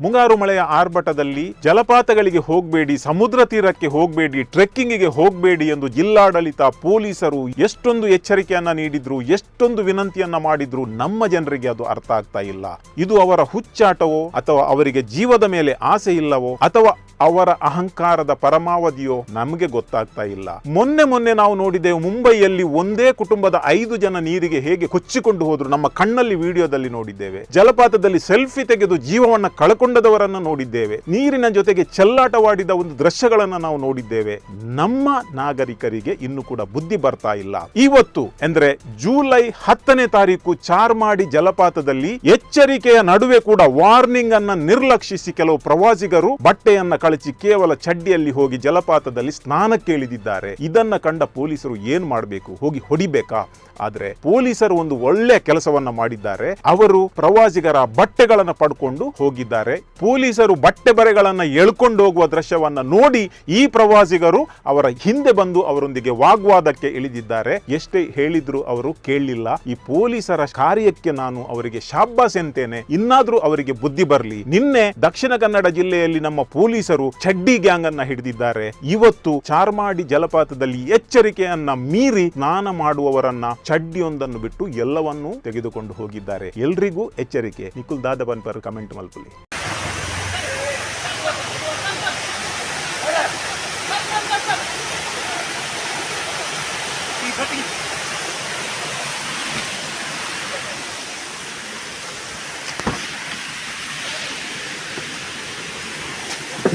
ಮುಂಗಾರು ಮಳೆಯ ಆರ್ಭಟದಲ್ಲಿ ಜಲಪಾತಗಳಿಗೆ ಹೋಗಬೇಡಿ, ಸಮುದ್ರ ತೀರಕ್ಕೆ ಹೋಗಬೇಡಿ, ಟ್ರೆಕ್ಕಿಂಗಿಗೆ ಹೋಗಬೇಡಿ ಎಂದು ಜಿಲ್ಲಾಡಳಿತ ಪೊಲೀಸರು ಎಷ್ಟೊಂದು ಎಚ್ಚರಿಕೆಯನ್ನ ನೀಡಿದ್ರು, ಎಷ್ಟೊಂದು ವಿನಂತಿಯನ್ನ ಮಾಡಿದ್ರು, ನಮ್ಮ ಜನರಿಗೆ ಅದು ಅರ್ಥ ಆಗ್ತಾ ಇಲ್ಲ. ಇದು ಅವರ ಹುಚ್ಚಾಟವೋ ಅಥವಾ ಅವರಿಗೆ ಜೀವದ ಮೇಲೆ ಆಸೆ ಇಲ್ಲವೋ ಅಥವಾ ಅವರ ಅಹಂಕಾರದ ಪರಮಾವಧಿಯೋ ನಮಗೆ ಗೊತ್ತಾಗ್ತಾ ಇಲ್ಲ. ಮೊನ್ನೆ ಮೊನ್ನೆ ನಾವು ನೋಡಿದೆವು ಮುಂಬೈಯಲ್ಲಿ ಒಂದೇ ಕುಟುಂಬದ ಐದು ಜನ ನೀರಿಗೆ ಹೇಗೆ ಕೊಚ್ಚಿಕೊಂಡು ಹೋದ್ರು ನಮ್ಮ ಕಣ್ಣಲ್ಲಿ ವಿಡಿಯೋದಲ್ಲಿ ನೋಡಿದ್ದೇವೆ. ಜಲಪಾತದಲ್ಲಿ ಸೆಲ್ಫಿ ತೆಗೆದು ಜೀವವನ್ನ ಕಳ್ಕೊಂಡದವರನ್ನ ನೋಡಿದ್ದೇವೆ. ನೀರಿನ ಜೊತೆಗೆ ಚೆಲ್ಲಾಟವಾಡಿದ ಒಂದು ದೃಶ್ಯಗಳನ್ನ ನಾವು ನೋಡಿದ್ದೇವೆ. ನಮ್ಮ ನಾಗರಿಕರಿಗೆ ಇನ್ನು ಕೂಡ ಬುದ್ಧಿ ಬರ್ತಾ ಇಲ್ಲ. ಇವತ್ತು ಅಂದ್ರೆ ಜೂಲೈ ಹತ್ತನೇ ತಾರೀಕು ಚಾರ್ಮಾಡಿ ಜಲಪಾತದಲ್ಲಿ ಎಚ್ಚರಿಕೆಯ ನಡುವೆ ಕೂಡ ವಾರ್ನಿಂಗ್ ಅನ್ನ ನಿರ್ಲಕ್ಷಿಸಿ ಕೆಲವು ಪ್ರವಾಸಿಗರು ಬಟ್ಟೆಯನ್ನ ಕಳಚಿ ಕೇವಲ ಚಡ್ಡಿಯಲ್ಲಿ ಹೋಗಿ ಜಲಪಾತದಲ್ಲಿ ಸ್ನಾನಕ್ಕೆ ಇಳಿದಿದ್ದಾರೆ ಇದನ್ನ ಕಂಡ ಪೊಲೀಸರು ಏನ್ ಮಾಡಬೇಕು? ಹೋಗಿ ಹೊಡಿಬೇಕಾ? ಆದ್ರೆ ಪೊಲೀಸರು ಒಂದು ಒಳ್ಳೆ ಕೆಲಸವನ್ನ ಮಾಡಿದ್ದಾರೆ. ಅವರು ಪ್ರವಾಸಿಗರ ಬಟ್ಟೆಗಳನ್ನ ಪಡ್ಕೊಂಡು ಹೋಗಿದ್ದಾರೆ. ಪೊಲೀಸರು ಬಟ್ಟೆ ಬರೆಗಳನ್ನ ಎಳ್ಕೊಂಡು ಹೋಗುವ ದೃಶ್ಯವನ್ನ ನೋಡಿ ಈ ಪ್ರವಾಸಿಗರು ಅವರ ಹಿಂದೆ ಬಂದು ಅವರೊಂದಿಗೆ ವಾಗ್ವಾದಕ್ಕೆ ಇಳಿದಿದ್ದಾರೆ. ಎಷ್ಟೇ ಹೇಳಿದ್ರು ಅವರು ಕೇಳಲಿಲ್ಲ ಈ ಪೊಲೀಸರ ಕಾರ್ಯಕ್ಕೆ ನಾನು ಅವರಿಗೆ ಶಾಬ್ಬಾಸ್ ಎಂತೇನೆ ಇನ್ನಾದ್ರೂ ಅವರಿಗೆ ಬುದ್ಧಿ ಬರಲಿ. ನಿನ್ನೆ ದಕ್ಷಿಣ ಕನ್ನಡ ಜಿಲ್ಲೆಯಲ್ಲಿ ನಮ್ಮ ಪೊಲೀಸರು ಚಡ್ಡಿ ಗ್ಯಾಂಗ್ ಅನ್ನ ಹಿಡಿದಿದ್ದಾರೆ. ಇವತ್ತು ಚಾರ್ಮಾಡಿ ಜಲಪಾತದಲ್ಲಿ ಎಚ್ಚರಿಕೆಯನ್ನ ಮೀರಿ ಸ್ನಾನ ಮಾಡುವವರನ್ನ ಚಡ್ಡಿಯೊಂದನ್ನು ಬಿಟ್ಟು ಎಲ್ಲವನ್ನೂ ತೆಗೆದುಕೊಂಡು ಹೋಗಿದ್ದಾರೆ. ಎಲ್ರಿಗೂ ಎಚ್ಚರಿಕೆ. ನಿಖುಲ್ ದಾದಬನ್ ಪರ್ ಕಮೆಂಟ್ ಮಲ್ಪುಲಿ.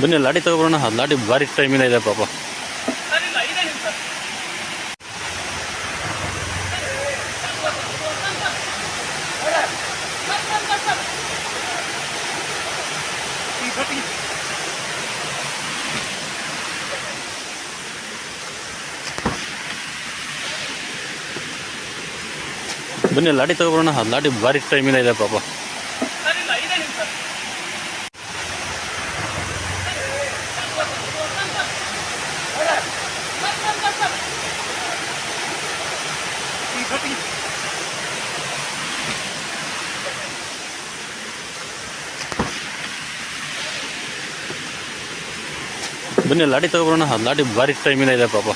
ಬನ್ನಿ ಲಾಡಿ ತಗೊಬರೋಣ. ಅದು ಲಾಡಿ ಭಾರಿ ಟೈಮಿನ ಇದೆ ಪಾಪ. ಬನ್ನಿ ಲಾಡಿ ತಗೊಬರೋಣ. ಅದು ಲಾಡಿ ಭಾರಿ ಟೈಮಿನ ಇದೆ ಪಾಪ. ಬನ್ನಿ ಲಾಡಿ ತಗೊಬರೋಣ. ಅದು ಲಾಡಿ ಭಾರಿ ಟೈಮಿನ ಇದೆ ಪಾಪ.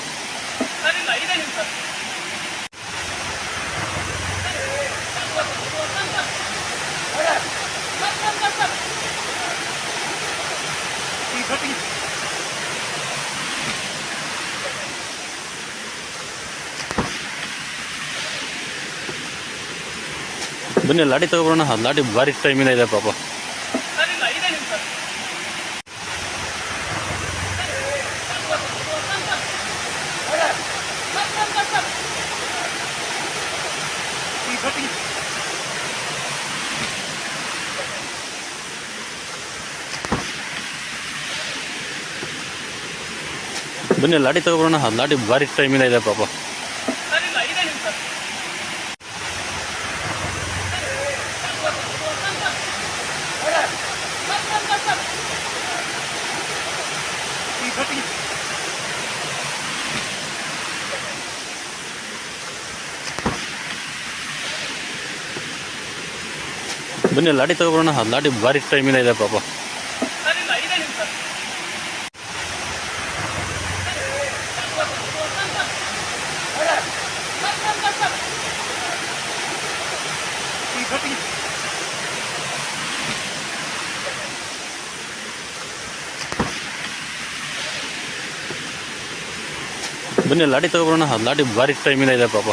ಬನ್ನಿ ಲಾಡಿ ತಗೊಬರೋಣ. ಅದು ಲಾಡಿ ಭಾರಿ ಟೈಮಿನ ಇದೆ ಪಾಪ. ಬನ್ನಿ ಲಾಡಿ ತಗೊಬರೋಣ. ಅದು ಲಾಡಿ ಭಾರಿ ಇಲ್ಲ ಇದೆ ಪಾಪ. ಬನ್ನಿ ಲಾಡಿ ತಗೊಬರೋಣ. ಅದು ಲಾಡಿ ಭಾರಿ ಇಲ್ಲ ಇದೆ ಪಾಪ. ಬನ್ನಿ ಲಾಡಿ ತಗೊಬರೋಣ. ಲಾಡಿ ಭಾರಿ ಟೈಮಿನ ಇದೆ ಪಾಪ.